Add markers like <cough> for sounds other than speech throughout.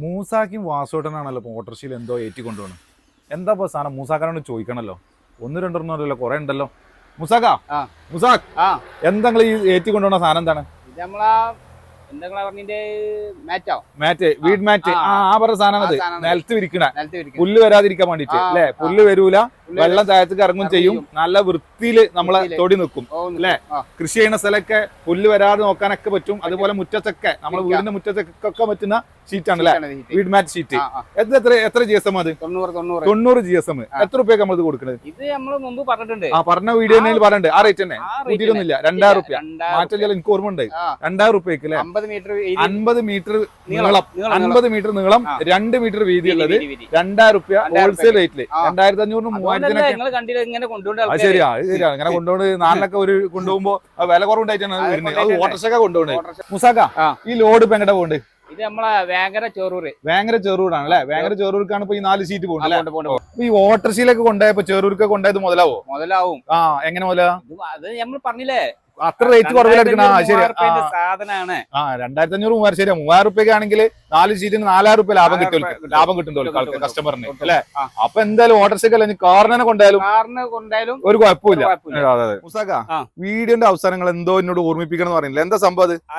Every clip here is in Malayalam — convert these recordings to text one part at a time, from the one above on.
മൂസാക്കും വാസോട്ടനാണല്ലോ ഇപ്പോൾ ഓട്ടർഷയിൽ എന്തോ ഏറ്റി കൊണ്ടുപോകണം എന്താ ഇപ്പോൾ സാധനം? മൂസാക്കാനോട് ചോദിക്കണല്ലോ. ഒന്ന് രണ്ടെണ്ണമല്ലോ കുറെ ഉണ്ടല്ലോ. മുസാക്ക. മുസാഖ് എന്താ ഈ ഏറ്റി കൊണ്ടുപോകുന്ന സാധനം എന്താണ്? വീട് മാറ്റ്. ആ, പറഞ്ഞ സാധനം അത്. നിലത്ത് വിരിക്കണ. പുല്ല് വരാതിരിക്കാൻ വേണ്ടിട്ട്. അല്ലെ? പുല്ല് വരൂല. വെള്ളം താഴത്തേക്ക് ഇറങ്ങും ചെയ്യും. നല്ല വൃത്തിയിൽ നമ്മളെ തൊടി നിൽക്കും അല്ലെ? കൃഷി ചെയ്യുന്ന സ്ഥലമൊക്കെ പുല്ല് വരാതെ നോക്കാനൊക്കെ പറ്റും. അതുപോലെ മുറ്റത്തൊക്കെ നമ്മളെ വീടിന്റെ മുറ്റത്തൊക്കെ പറ്റുന്ന ഷീറ്റാണ് അല്ലേ? വീഡ് വീട് മാറ്റ് ഷീറ്റ്. എത്ര എത്ര എത്ര ജി എസ് എം അത്? തൊണ്ണൂറ് ജി എസ് എം എത്ര റുപ്യക്ക് നമ്മൾ ഇത് കൊടുക്കുന്നത് ഇത് മുമ്പ് പറഞ്ഞിട്ടുണ്ട്. ആ പറഞ്ഞ വീഡിയോ പറഞ്ഞിട്ടുണ്ട്. ആ റേറ്റ് തന്നെ. കൂട്ടിയിട്ടൊന്നുമില്ല. രണ്ടായിരം റുപ്യ മാറ്റം ചില എനിക്ക് ഓർമ്മ ഉണ്ട് രണ്ടായിരം റുപ്യക്ക് അല്ലെ? അമ്പത് മീറ്റർ അൻപത് മീറ്റർ നീളം. അൻപത് മീറ്റർ നീളം. രണ്ട് മീറ്റർ വീതി ഉള്ളത് വീതി, വീതി. രണ്ടായിരം റുപ്യ ഹോൾസെയിൽ റേറ്റിൽ രണ്ടായിരത്തി അഞ്ഞൂറിന് അതുകൊണ്ടല്ലേ അത് ശരിയാ ഇങ്ങനെ കൊണ്ടുപോണ് നാലിലൊക്കെ ഒരു കൊണ്ടുപോകുമ്പോ വില കുറവുണ്ടായിട്ടാണ് അത് വരുന്നത്. അത് ഓട്ടർഷൊക്കെ കൊണ്ടുപോകണത്. മുസാക്ക ഈ ലോഡ് ഇപ്പൊ എങ്ങടെ പോകണ്ട്? ഇത് നമ്മളെ വേങ്ങര ചെറൂര് വേങ്ങര ചെറൂരാണ് അല്ലെ? വേങ്ങര ചെറൂർക്കാണ് ഇപ്പൊ ഈ നാല് സീറ്റ് പോകുന്നത് പോണ്ട് ഈ ഓട്ടർഷയിലൊക്കെ കൊണ്ടുപോയപ്പോ ചെറൂർക്ക് കൊണ്ടുപോയത് മുതലാവോ? മുതലാവും. ആ എങ്ങനെ മുതലാ? അത് നമ്മൾ പറഞ്ഞില്ലേ അത്ര റേറ്റ് കുറവിലെടുക്കണ ശരി സാധനമാണ് ആ രണ്ടായിരത്തി അഞ്ഞൂറ് മൂവായിരം ശരിയാ. മൂവായിരം റുപ്യക്ക് ആണെങ്കിൽ നാല് സീറ്റിന് നാലായിരം റുപ്യ ലാഭം കിട്ടും ലാഭം കിട്ടും കിട്ടും, കിട്ടും, കസ്റ്റമറിന് അല്ലെ? അപ്പൊ എന്തായാലും ഓട്ടർഷയ്ക്ക് അല്ലെങ്കിൽ കാറിനെ കൊണ്ടായാലും കാറിനെ കൊണ്ടായാലും ഒരു കുഴപ്പമില്ല. മുസാക്ക വീഡിയോന്റെ അവസാനങ്ങൾ എന്തോ എന്നോട് ഓർമ്മിപ്പിക്കണം എന്ന് പറയുന്നില്ല എന്താ സംഭവം അത്? ആ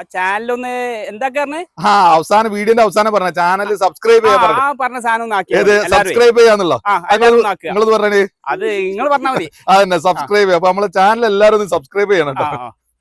എന്താ എന്താക്കാരന് ആ അവസാനം വീഡിയോന്റെ അവസാനം പറഞ്ഞ ചാനൽ സബ്സ്ക്രൈബ് ചെയ്യാൻ പറഞ്ഞു ആ പറഞ്ഞ. സാധനം. സബ്സ്ക്രൈബ് ചെയ്യാന്നുള്ളോ. നിങ്ങളത് പറഞ്ഞേ അത് നിങ്ങൾ പറഞ്ഞാൽ മതി. <laughs> അതന്നെ സബ്സ്ക്രൈബ് ചെയ്യാം. അപ്പൊ നമ്മളെ ചാനൽ എല്ലാവരും ഒന്ന് സബ്സ്ക്രൈബ് ചെയ്യണം കേട്ടോ.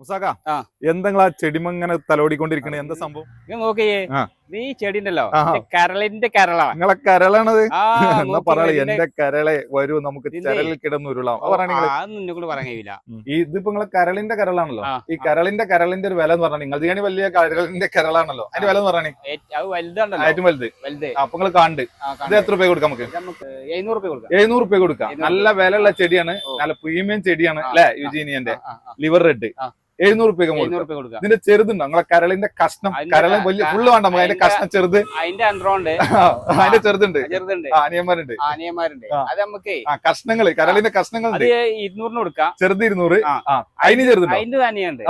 മുസാക്ക ആ. എന്തെങ്കിലും ആ ചെടിമങ്ങനെ തലോടിക്കൊണ്ടിരിക്കണേ? എന്താ സംഭവം? നോക്കിയേ. നീ ചെടി ഉണ്ടല്ലോ കരളിന്റെ കരളാണ് നിങ്ങളെ കരളാണത്? <laughs> എന്നാ പറയാ എന്റെ കരളെ വരൂ നമുക്ക് ചരലിൽ കിടന്നുരുളാം. ഇതിപ്പോ നിങ്ങളെ കരളിന്റെ കരളാണല്ലോ. ഈ കരളിന്റെ കരളിന്റെ ഒരു വില എന്ന് പറഞ്ഞാൽ നിങ്ങൾ ഇതിന് വലിയ കരളിന്റെ കരളാണല്ലോ. അതിന്റെ വില എന്ന് പറഞ്ഞേ ഏറ്റവും വലുത്. വലുത്. അപ്പൊ നിങ്ങൾ കണ്ട്. ഇത് എത്ര രൂപ കൊടുക്കാം നമുക്ക്? എഴുന്നൂറ് രൂപ കൊടുക്കാം. നല്ല വിലയുള്ള ചെടിയാണ്. നല്ല പ്രീമിയം ചെടിയാണ് അല്ലെ യുജീനിയന്റെ. Liver red. എഴുന്നൂറ് രൂപ എഴുന്നൂറ് കൊടുക്കാം രൂപ കൊടുക്കാം ഇതിന്റെ ചെറുതുണ്ട് നമ്മളെ കരളിന്റെ കഷ്ണം. കരളും വലിയ ഫുള്ള് വേണ്ട നമുക്ക് അതിന്റെ കഷ്ണം ചെറുത്. അതിന്റെ അണ്ടറോണ്ട് അതിന്റെ ചെറുതുണ്ട്. ചെറുതുണ്ട്. ആനിയന്മാരുണ്ട് ആനിയന്മാരുണ്ട് അത് നമുക്ക് ആ കഷ്ണങ്ങൾ. കരളിന്റെ കഷ്ണങ്ങൾ ഇരുന്നൂറിന് കൊടുക്കാം ചെറുത് ഇരുന്നൂറ്. അതിന് ചെറുതുണ്ട്? അതിന്റെ തന്നെയുണ്ട്.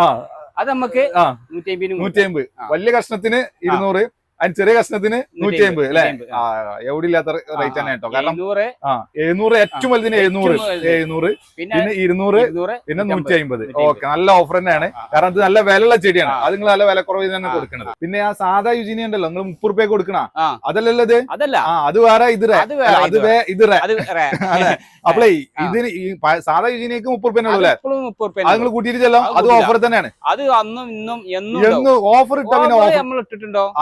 അത് നമുക്ക് നൂറ്റി അമ്പത്. വലിയ കഷ്ണത്തിന് ഇരുന്നൂറ്. അതിന് ചെറിയ കഷ്ണത്തിന് നൂറ്റി അമ്പത് അല്ലെ? എവിടെ ഇല്ലാത്ത റേറ്റ് തന്നെ കേട്ടോ. കാരണം എഴുന്നൂറ്. ഏറ്റവും വലുതിന് എഴുന്നൂറ്. എഴുന്നൂറ് പിന്നെ ഇരുന്നൂറ് പിന്നെ നൂറ്റി അമ്പത്. ഓക്കെ നല്ല ഓഫർ തന്നെയാണ്. കാരണം ഇത് നല്ല വിലയുള്ള ചെടിയാണ്. അത് നിങ്ങൾ നല്ല വില കുറവ് തന്നെ. കൊടുക്കണത്. പിന്നെ ആ സാധാ യുജിനി ഉണ്ടല്ലോ നിങ്ങൾ മുപ്പത് റുപ്യ കൊടുക്കണ. അതല്ലല്ലോ ഇത്? ആ അത് വേറെ ഇത് അത് വേറെ, ഇത് ഇത് അത്. <laughs> അതെ. അപ്പളേ. ഇതിന് സാധാ യുജിനിക്ക് മുപ്പത് റുപ്യ ഉള്ളൂ അത് നിങ്ങൾ കൂട്ടിയിട്ട് ചെല്ലാം അത് അത് ഓഫർ തന്നെയാണ്. അത് അന്നും ഇന്നും എന്നും ഓഫർ ഇട്ടോ പിന്നെ ഓഫർ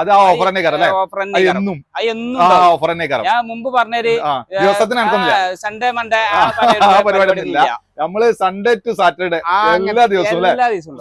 അത് ആ ഓഫർ തന്നെ കയറല്ലേ ഓഫർ എന്നും എന്നും ഓഫർ തന്നെ കയറും ഞാൻ മുമ്പ് പറഞ്ഞൊരു ദിവസത്തിന് സൺഡേ മൺഡേ പരിപാടി. നമ്മൾ സൺഡേ ടു സാറ്റർഡേ എല്ലാ ദിവസവും അല്ലേ? എല്ലാ ദിവസവും.